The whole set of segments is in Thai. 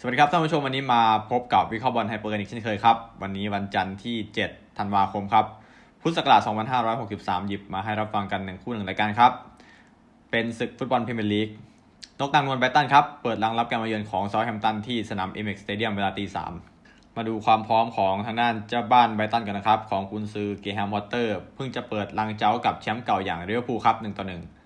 สวัสดีครับท่านผู้ชมวันนี้มาพบกับวิเคราะห์บอลไฮเปอร์กันอีกเช่นเคยครับ วันนี้วันจันทร์ที่ 7 ธันวาคมครับ พุทธศักราช 2563 หยิบมาให้รับฟังกันหนึ่งคู่หนึ่งรายการครับ เป็นศึกฟุตบอลพรีเมียร์ลีกนกตังนวลไบรตันครับ เปิดรังรับการมาเยือนของซาท์แฮมตันที่สนามเอเม็กสเตเดียมเวลาตีสามมาดูความพร้อมของทางด้านเจ้าบ้านไบรตันกันนะครับ ของกุนซือเกแฮมวอเตอร์ เพิ่งจะเปิดรังเจ้ากับแชมป์เก่าอย่างเรียวพูครับ1ต่อ1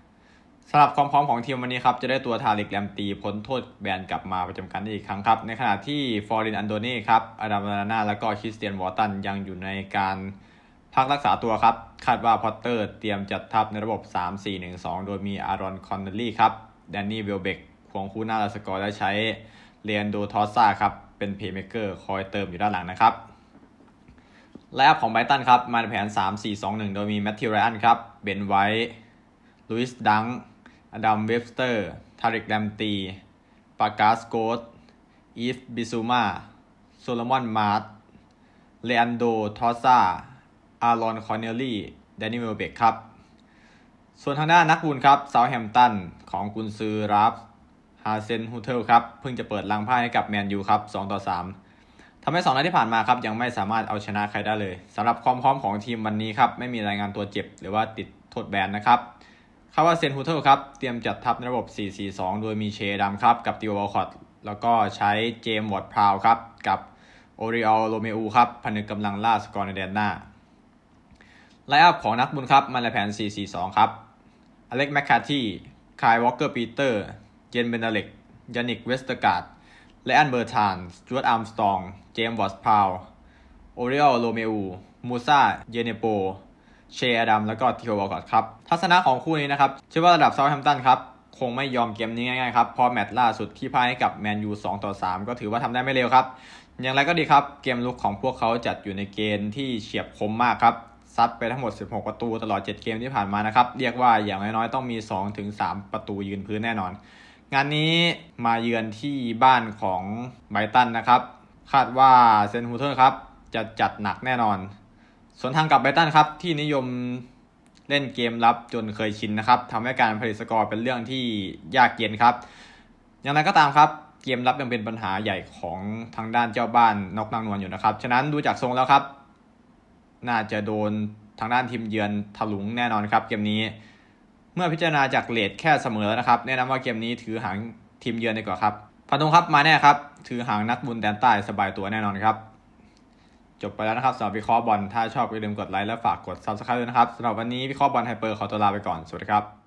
สำหรับความพร้อมของทีมวันนี้ครับ จะได้ตัวทาริกแรมตีพ้นโทษแบนกลับมาประจำการได้อีกครั้งครับ ในขณะที่ฟอร์รินอันโดนีครับอาดามนาน่าและก็คริสเตียนวอร์ตันยังอยู่ในการพักรักษาตัวครับ คาดว่าพอตเตอร์เตรียมจัดทัพในระบบ 3-4-1-2 โดยมีอารอนคอนเนลลี่ครับแดนนี่เวลเบกควงคู่หน้าลาสกอร์และใช้เรียนโดทอสซาครับเป็นเพย์เมเกอร์คอยเติมอยู่ด้านหลังนะครับไลน์อัพของไบรตันครับมาในแผน 3-4-2-1 โดยมีแมทธิวไรอันครับเบนไวท์ลุยส์ดัง อดัมเวฟสเตอร์ ทาริกแรมตีปากาสโกตอีฟบิซูมาโซโลมอนมาร์ตเลอันโด ทอซ่าอารอน คอร์เนลลี่แดนนี่เวลเบกครับ ส่วนทางด้านนักบุญครับเซาแฮมตัน ของกุนซือรับฮาเซนฮูเทลครับ เพิ่งจะเปิดลังพ่ายให้กับแมนยูครับ 2 ต่อ 3ทำให้สองนัดที่ผ่านมาครับ ยังไม่สามารถเอาชนะใครได้เลยสำหรับความพร้อมของทีมวันนี้ครับ ไม่มีรายงานตัวเจ็บ หรือว่าติดโทษแบนนะครับ คาว่าเซนฮูเทลครับ เตรียมจัดทัพในระบบ 4-4-2 โดยมีเชดัมครับ กับติวอลคอตแล้วก็ใช้เจมส์วอร์ดพราวครับ กับโอริออลโรเมอูครับผนึกกำลังล่าสกอร์ในแดนหน้าไลอัพของนักบุญครับมาในแผน 4-4-2 ครับ อเล็กแมคคาที่คายวอลเกอร์ปีเตอร์ เจนเบนเดเล็กยานิกเวสเตอร์การ์ดและอันเบอร์ทานสจวตอาร์มสตอง เจมส์วอร์ดพราวโอริออลโรเมอูมูซาเยเนโป เชอดัมแล้วก็ทิโอวอลกอตครับทัศนะของคู่นี้นะครับเชื่อว่าระดับเซาท์แฮมป์ตันครับคงไม่ยอมเกมนี้ง่ายๆครับเพราะแมตช์ล่าสุดที่พ่ายให้กับแมนยู2ต่อ3 ก็ถือว่าทำได้ไม่เร็วครับ อย่างไรก็ดีครับเกมลุกของพวกเขาจัดอยู่ในเกณฑ์ที่เฉียบคมมากครับซัดไปทั้งหมด 16 ประตูตลอด 7 เกมที่ผ่านมานะครับ เรียกว่าอย่างน้อยๆ ต้องมี 2-3 ประตูยืนพื้นแน่นอน งานนี้มาเยือนที่บ้านของไบตันนะครับ คาดว่าเซนฮูเทอร์ครับจะจัดหนักแน่นอน ส่วนทางกับไบตันครับที่นิยมเล่นเกมรับจนเคยชินนะครับทำให้การผลิตสกอร์เป็นเรื่องที่ยากเย็นครับ อย่างไรก็ตามครับเกมรับยังเป็นปัญหาใหญ่ของทางด้านเจ้าบ้านนกนางนวลอยู่นะครับ ฉะนั้นดูจากทรงแล้วครับ น่าจะโดนทางด้านทีมเยือนถลุงแน่นอนครับ เกมนี้ เมื่อพิจารณาจากเลทแค่เสมอแล้วนะครับ แนะนำว่าเกมนี้ถือหางทีมเยือนดีกว่าครับพันธงครับมาแน่ครับ ถือหางนักบุญแดนใต้สบายตัวแน่นอนครับ จบไปแล้วนะครับสำหรับวิเคราะห์บอลถ้าชอบอย่าลืมกดไลค์และฝากกด subscribe ด้วยนะครับสำหรับวันนี้วิเคราะห์บอลไฮเปอร์ขอตัวลาไปก่อนสวัสดีครับ